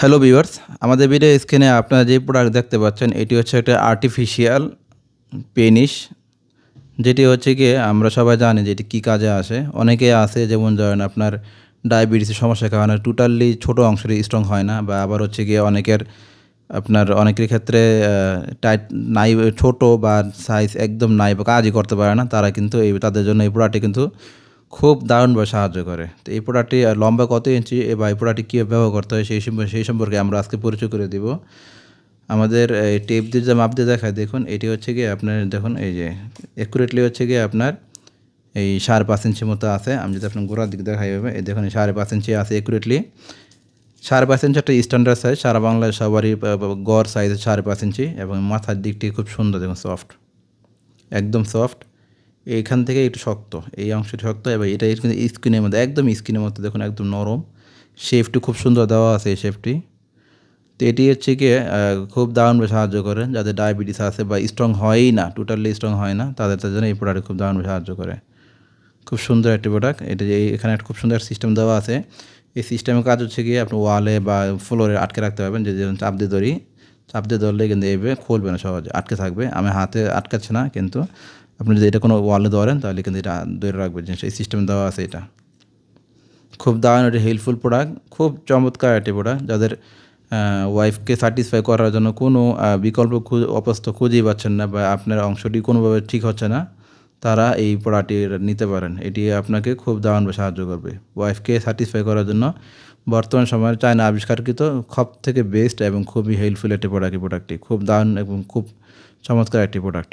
Hello viewers আমাদের video স্ক্রিনে আপনারা যে প্রোডাক্ট দেখতে পাচ্ছেন, এটি হচ্ছে একটা আর্টিফিশিয়াল পেনিস যেটি হচ্ছে গিয়ে আমরা সবাই জানি যে এটি কী কাজে আসে। অনেকে আছে, যেমন ধরেন আপনার ডায়াবেটিসের সমস্যার কারণে টোটালি ছোটো অংশের স্ট্রং হয় না, বা আবার হচ্ছে গিয়ে অনেকের, আপনার অনেকের ক্ষেত্রে টাইট নাই, ছোট বা সাইজ একদম নাই বা কাজই করতে পারে না, তারা কিন্তু এই, তাদের জন্য এই প্রোডাক্টটি কিন্তু খুব দারুণভাবে সাহায্য করে। তো এই প্রোডাক্টটি লম্বা কত ইঞ্চি বা এই প্রোডাক্টটি কীভাবে ব্যবহার করতে হয় সেই সেই সম্পর্কে আমরা আজকে পরিচয় করে দিব। আমাদের, এই টেপ দিয়ে যে মাপ দিয়ে দেখায়, দেখুন, এটি হচ্ছে গিয়ে আপনার, দেখুন, এই যে অ্যাকুরেটলি হচ্ছে গিয়ে আপনার এই সাড়ে পাঁচ ইঞ্চি মতো আছে। আমি যদি আপনার গোড়ার দিক দেখাই হবে এই দেখুন সাড়ে পাঁচ ইঞ্চি আছে অ্যাকুরেটলি সাড়ে পাঁচ ইঞ্চি একটা স্ট্যান্ডার্ড সাইজ সারা বাংলায় সবারই গড় সাইজ সাড়ে পাঁচ ইঞ্চি এবং মাথার দিকটি খুব সুন্দর, দেখুন সফট একদম সফট এইখান থেকে একটু শক্ত এই অংশটি শক্ত এবং এটা কিন্তু স্কিনের মধ্যে একদম স্কিনের মধ্যে দেখুন একদম নরম। শেফটি খুব সুন্দর দেওয়া আছে এই শেফটি তো এটি হচ্ছে আহ, খুব দারুণভাবে সাহায্য করে যাদের ডায়াবেটিস আছে বা স্ট্রং হয়ই না টোটালি স্ট্রং হয় না তাদের তাদের জন্য এই প্রোডাক্ট খুব দারুণভাবে সাহায্য করে। খুব সুন্দর একটি প্রোডাক্ট এটা যে এখানে একটা খুব সুন্দর সিস্টেম দেওয়া আছে। এই সিস্টেমের কাজ হচ্ছে গিয়ে আপনি ওয়ালে বা ফ্লোরে আটকে রাখতে পারবেন যে যেমন চাপ দিয়ে ধরি চাপ দিয়ে ধরলে কিন্তু এইভাবে খুলবে না সহজে আটকে থাকবে। আমি হাতে আটকাচ্ছি না কিন্তু আপনি যদি এটা কোনো ওয়ালে ধরেন, তাহলে কিন্তু এটা ধরে রাখবে জিনিস এই সিস্টেম দেওয়া আছে এটা। খুব দারুণ একটি হেল্পফুল প্রোডাক্ট খুব চমৎকার একটি প্রোডাক্ট যাদের ওয়াইফকে স্যাটিসফাই করার জন্য কোনো বিকল্প অবস্থা খুঁজেই পাচ্ছেন না বা আপনার অংশটি কোনোভাবে ঠিক হচ্ছে না, তারা এই প্রোডাক্টটি নিতে পারেন। এটি আপনাকে খুব দারুণভাবে সাহায্য করবে। ওয়াইফকে স্যাটিসফাই করার জন্য বর্তমান সময়ে চায়না আবিষ্কারকৃত সব থেকে বেস্ট এবং খুবই হেল্পফুল একটি প্রোডাক্ট এই প্রোডাক্টটি খুব দারুণ এবং খুব চমৎকার একটি প্রোডাক্ট